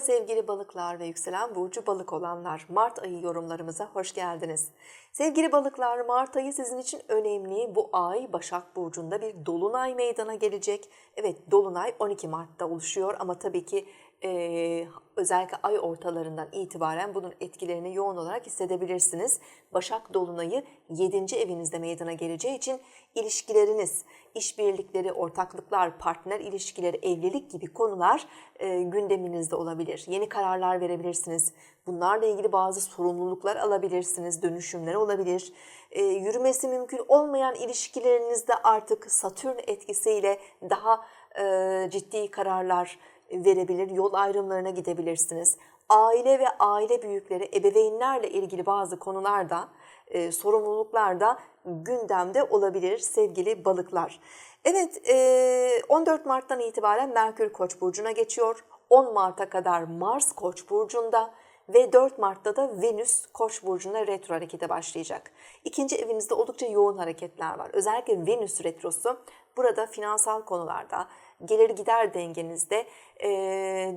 Sevgili balıklar ve yükselen burcu balık olanlar. Mart ayı yorumlarımıza hoş geldiniz. Sevgili balıklar, Mart ayı sizin için önemli. Bu ay Başak Burcu'nda bir dolunay meydana gelecek. Evet, dolunay 12 Mart'ta oluşuyor ama tabii ki e, özellikle ay ortalarından itibaren bunun etkilerini yoğun olarak hissedebilirsiniz. Başak Dolunay'ı 7. evinizde meydana geleceği için ilişkileriniz, işbirlikleri, ortaklıklar, partner ilişkileri, evlilik gibi konular e, gündeminizde olabilir. Yeni kararlar verebilirsiniz. Bunlarla ilgili bazı sorumluluklar alabilirsiniz, dönüşümler olabilir. E, yürümesi mümkün olmayan ilişkilerinizde artık Satürn etkisiyle daha e, ciddi kararlar verebilir, yol ayrımlarına gidebilirsiniz. Aile ve aile büyükleri, ebeveynlerle ilgili bazı konularda, e, sorumluluklarda gündemde olabilir sevgili balıklar. Evet, e, 14 Mart'tan itibaren Merkür Koç burcuna geçiyor. 10 Mart'a kadar Mars Koç burcunda ve 4 Mart'ta da Venüs Koç burcunda retro harekete başlayacak. İkinci evinizde oldukça yoğun hareketler var. Özellikle Venüs retrosu burada finansal konularda, gelir gider dengenizde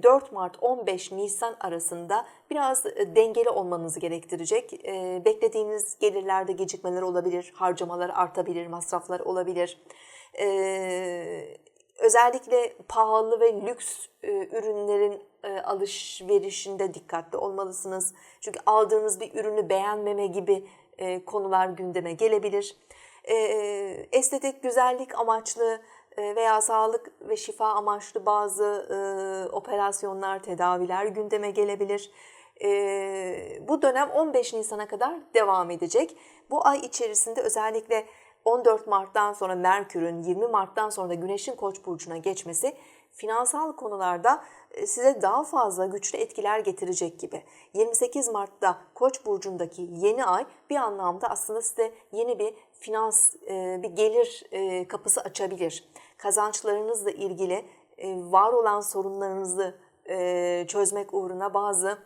4 Mart 15 Nisan arasında biraz dengeli olmanızı gerektirecek. Beklediğiniz gelirlerde gecikmeler olabilir, harcamalar artabilir, masraflar olabilir. Özellikle pahalı ve lüks ürünlerin alışverişinde dikkatli olmalısınız. Çünkü aldığınız bir ürünü beğenmeme gibi konular gündeme gelebilir. Estetik, güzellik amaçlı veya sağlık ve şifa amaçlı bazı operasyonlar, tedaviler gündeme gelebilir. Bu dönem 15 Nisan'a kadar devam edecek. Bu ay içerisinde özellikle 14 Mart'tan sonra Merkür'ün 20 Mart'tan sonra da Güneş'in Koç burcuna geçmesi finansal konularda size daha fazla güçlü etkiler getirecek gibi. 28 Mart'ta Koç burcundaki yeni ay bir anlamda aslında size yeni bir finans, bir gelir kapısı açabilir. Kazançlarınızla ilgili var olan sorunlarınızı çözmek uğruna bazı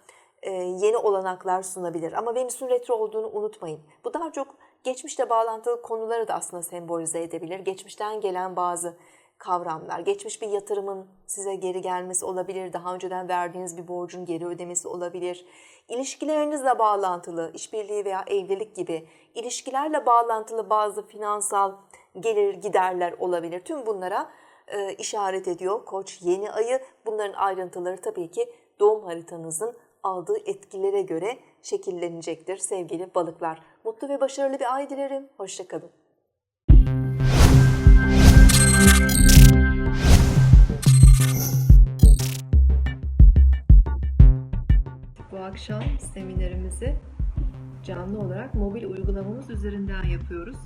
yeni olanaklar sunabilir. Ama Venüs'ün retro olduğunu unutmayın. Bu daha çok geçmişle bağlantılı konuları da aslında sembolize edebilir. Geçmişten gelen bazı kavramlar, geçmiş bir yatırımın size geri gelmesi olabilir, daha önceden verdiğiniz bir borcun geri ödemesi olabilir. İlişkilerinizle bağlantılı, işbirliği veya evlilik gibi ilişkilerle bağlantılı bazı finansal gelir giderler olabilir. Tüm bunlara e, işaret ediyor Koç yeni ayı. Bunların ayrıntıları tabii ki doğum haritanızın aldığı etkilere göre şekillenecektir sevgili balıklar. Mutlu ve başarılı bir ay dilerim. Hoşçakalın. Bu akşam seminerimizi canlı olarak mobil uygulamamız üzerinden yapıyoruz.